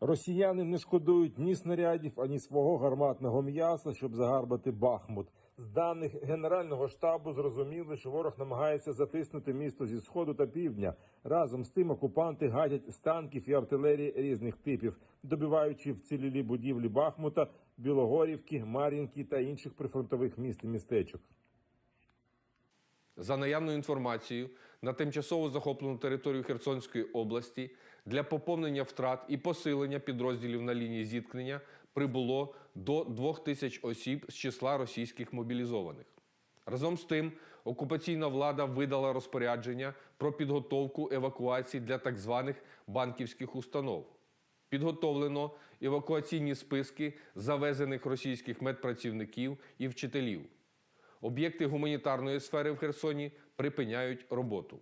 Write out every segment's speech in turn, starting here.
Росіяни не шкодують ні снарядів, ані свого гарматного м'яса, щоб загарбати Бахмут. З даних Генерального штабу зрозуміли, що ворог намагається затиснути місто зі сходу та півдня. Разом з тим окупанти гадять з танків і артилерії різних типів, добиваючи вцілілі будівлі Бахмута, Білогорівки, Мар'їнки та інших прифронтових міст і містечок. За наявною інформацією, на тимчасово захоплену територію Херсонської області для поповнення втрат і посилення підрозділів на лінії зіткнення прибуло до 2 тисяч осіб з числа російських мобілізованих. Разом з тим, окупаційна влада видала розпорядження про підготовку евакуації для так званих банківських установ. Підготовлено евакуаційні списки завезених російських медпрацівників і вчителів. Об'єкти гуманітарної сфери в Херсоні припиняють роботу.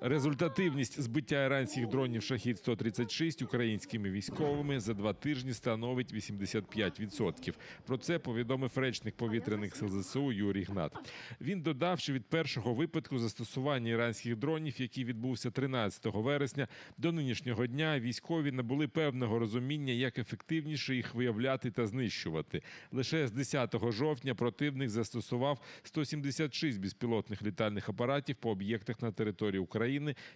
Результативність збиття іранських дронів шахід 136 українськими військовими за два тижні становить 85%. Про це повідомив речник повітряних сил ЗСУ Юрій Гнат. Він додав, що від першого випадку застосування іранських дронів, який відбувся 13 вересня, до нинішнього дня військові набули певного розуміння, як ефективніше їх виявляти та знищувати. Лише з 10 жовтня противник застосував 176 безпілотних літальних апаратів по об'єктах на території України,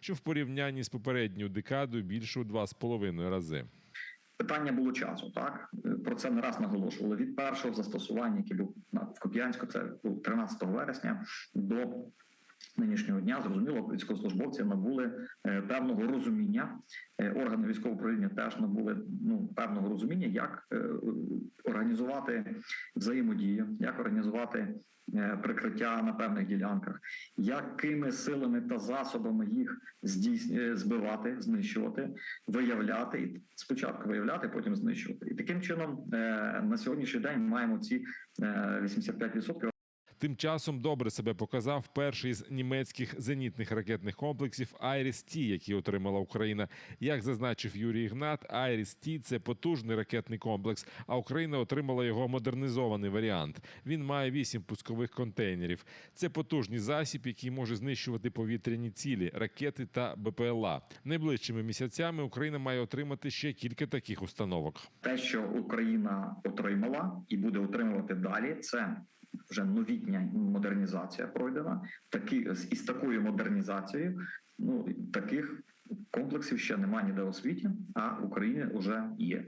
що в порівнянні з попередньою декадою більше у 2,5 рази. Питання було часу, так про це не раз наголошували. Від першого застосування, який був в Коп'янську, це був 13 вересня, до нинішнього дня. Зрозуміло, військовослужбовці набули е, певного розуміння. Е, органи військового управління теж набули ну певного розуміння, як е, організувати взаємодію, як організувати прикриття на певних ділянках, якими силами та засобами їх здійс... е, збивати, знищувати, виявляти і спочатку виявляти, потім знищувати. І таким чином на сьогоднішній день маємо ці е, 85% Тим часом добре себе показав перший з німецьких зенітних ракетних комплексів Айріс Ті, який отримала Україна. Як зазначив Юрій Ігнат, Айріс Ті це потужний ракетний комплекс, а Україна отримала його модернізований варіант. Він має вісім пускових контейнерів. Це потужний засіб, який може знищувати повітряні цілі, ракети та БПЛА. Найближчими місяцями Україна має отримати ще кілька таких установок. те, що Україна отримала і буде отримувати далі, це вже новітня модернізація пройдена. Такі з із такою модернізацією, ну таких комплексів ще немає ніде у світі, а в Україні вже є.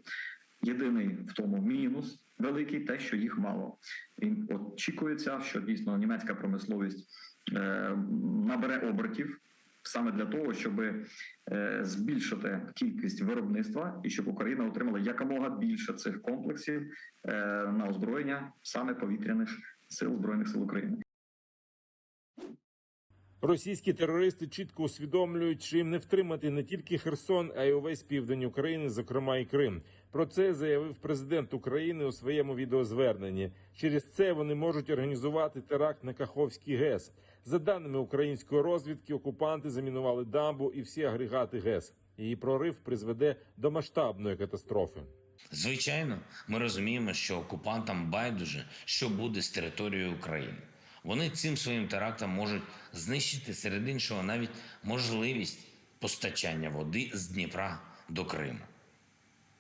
Єдиний в тому мінус великий, те, що їх мало. І очікується, що дійсно німецька промисловість е, набере обертів саме для того, щоб е, збільшити кількість виробництва і щоб Україна отримала якомога більше цих комплексів е, на озброєння саме повітряних сил збройних сил України. Російські терористи чітко усвідомлюють, що їм не втримати не тільки Херсон, а й увесь південь України, зокрема і Крим. Про це заявив президент України у своєму відеозверненні. Через це вони можуть організувати теракт на Каховський ГЕС. За даними української розвідки, окупанти замінували дамбу і всі агрегати ГЕС. Її прорив призведе до масштабної катастрофи. Звичайно, ми розуміємо, що окупантам байдуже, що буде з територією України. Вони цим своїм терактом можуть знищити серед іншого навіть можливість постачання води з Дніпра до Криму.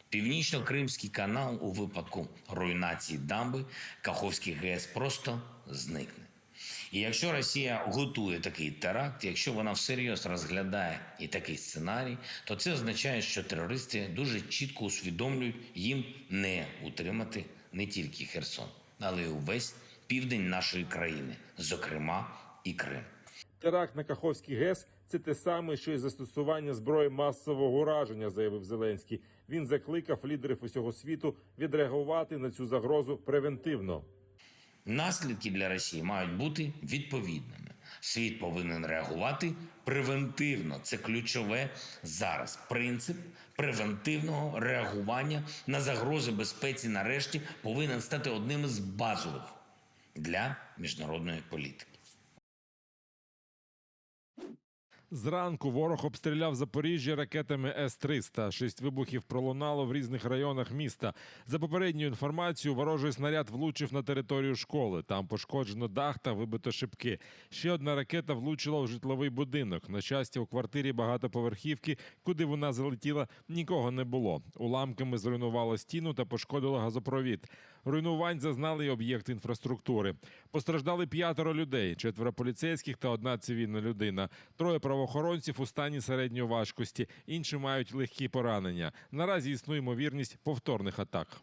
Північно-Кримський канал у випадку руйнації дамби Каховський ГЕС просто зникне. І якщо Росія готує такий теракт, якщо вона всерйоз розглядає і такий сценарій, то це означає, що терористи дуже чітко усвідомлюють їм не утримати не тільки Херсон, але й увесь південь нашої країни, зокрема і Крим. Теракт на Каховський ГЕС це те саме, що й застосування зброї масового ураження, заявив Зеленський. Він закликав лідерів усього світу відреагувати на цю загрозу превентивно. Наслідки для Росії мають бути відповідними. Світ повинен реагувати превентивно. Це ключове зараз. Принцип превентивного реагування на загрози безпеці нарешті повинен стати одним із базових для міжнародної політики. Зранку ворог обстріляв Запоріжжя ракетами С-300. Шість вибухів пролунало в різних районах міста. За попередньою інформацією, ворожий снаряд влучив на територію школи. Там пошкоджено дах та вибито шибки. Ще одна ракета влучила в житловий будинок. На щастя, у квартирі багатоповерхівки, куди вона залетіла, нікого не було. Уламками зруйнувало стіну та пошкодило газопровід. Руйнувань зазнали й об'єкти інфраструктури. Постраждали п'ятеро людей, четверо поліцейських та одна цивільна людина. Троє правоохоронців у стані середньої важкості. Інші мають легкі поранення. Наразі існує ймовірність повторних атак.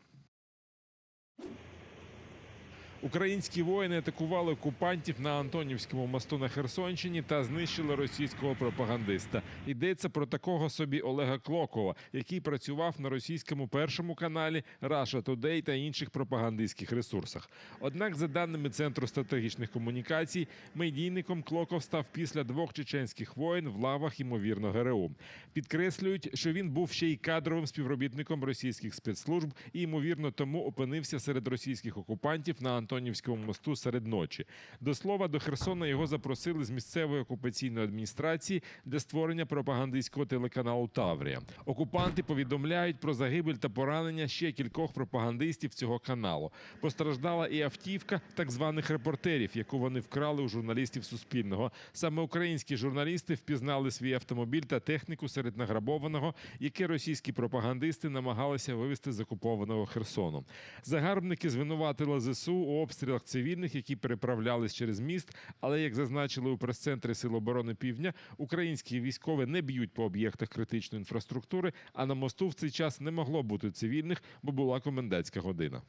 Українські воїни атакували окупантів на Антонівському мосту на Херсонщині та знищили російського пропагандиста. Йдеться про такого собі Олега Клокова, який працював на російському першому каналі Russia Today та інших пропагандистських ресурсах. Однак, за даними Центру стратегічних комунікацій, медійником Клоков став після двох чеченських воєн в лавах ймовірно ГРУ. Підкреслюють, що він був ще й кадровим співробітником російських спецслужб і ймовірно тому опинився серед російських окупантів на Антонівському мосту серед ночі. До слова, до Херсона його запросили з місцевої окупаційної адміністрації для створення пропагандистського телеканалу Таврія. Окупанти повідомляють про загибель та поранення ще кількох пропагандистів цього каналу. Постраждала і автівка так званих репортерів, яку вони вкрали у журналістів Суспільного. Саме українські журналісти впізнали свій автомобіль та техніку серед награбованого, яке російські пропагандисти намагалися вивезти з окупованого Херсону. Загарбники звинуватили ЗСУ у обстрілах цивільних, які переправлялись через міст. Але як зазначили у прес-центрі Сил оборони Півдня, українські військові не б'ють по об'єктах критичної інфраструктури. А на мосту в цей час не могло бути цивільних, бо була комендантська година.